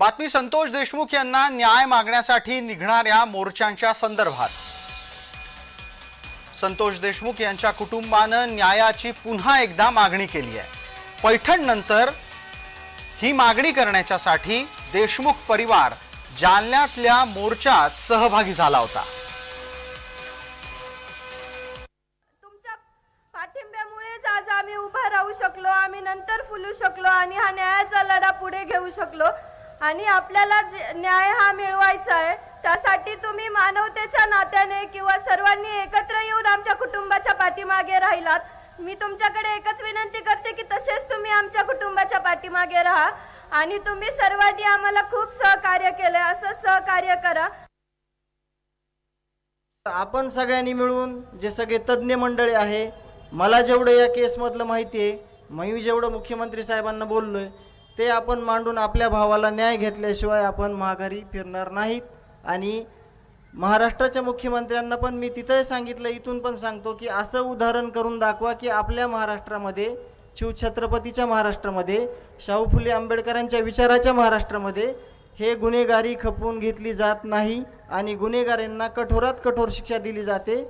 बातमी संतोष देशमुख यांना न्याय मागण्यासाठी निघणाऱ्या मोर्चांच्या संदर्भात. संतोष देशमुख यांच्या कुटुंबानं न्यायाची पुन्हा एकदा मागणी केली आहे. पैठण नंतर ही मागणी करण्याच्यासाठी देशमुख परिवार जालन्यातल्या मोर्चात सहभागी झाला होता. तुमच्या पाठिंब्यामुळेच आज आम्ही उभा राहू शकलो आम्ही नंतर फुलू शकलो आणि हा न्यायाचा लढा पुढे घेऊ शकलो. आणि आपल्याला जे- न्याय हा मिळवायचा आहे त्यासाठी तुम्ही मानवतेच्या नात्याने किंवा सर्वांनी एकत्र येऊन आमच्या कुटुंबाच्या पाठीमागे राहिलात. मी तुमच्याकडे एकच विनंती करते की तसेच तुम्ही आमच्या कुटुंबाच्या पाठीमागे राहा आणि तुम्ही सर्वांनी आम्हाला खूप सहकार्य केलं असं सहकार्य करा. आपण सगळ्यांनी मिळून जे सगळे तज्ज्ञ मंडळी आहे मला जेवढं या केसमधलं माहिती आहे मी जेवढं मुख्यमंत्री साहेबांना बोललोय ते आपण मांडून आपल्या भावाला न्याय घेतल्याशिवाय आपण माघारी फिरणार नाहीत आणि महाराष्ट्राच्या मुख्यमंत्र्यांना पण मी तिथंही सांगितलं इथून पण सांगतो की असं उदाहरण करून दाखवा की आपल्या महाराष्ट्रामध्ये शिवछत्रपतीच्या महाराष्ट्रामध्ये शाहू फुले आंबेडकरांच्या विचाराच्या महाराष्ट्रामध्ये हे गुन्हेगारी खपवून घेतली जात नाही आणि गुन्हेगारांना कठोरात कठोर शिक्षा दिली जाते.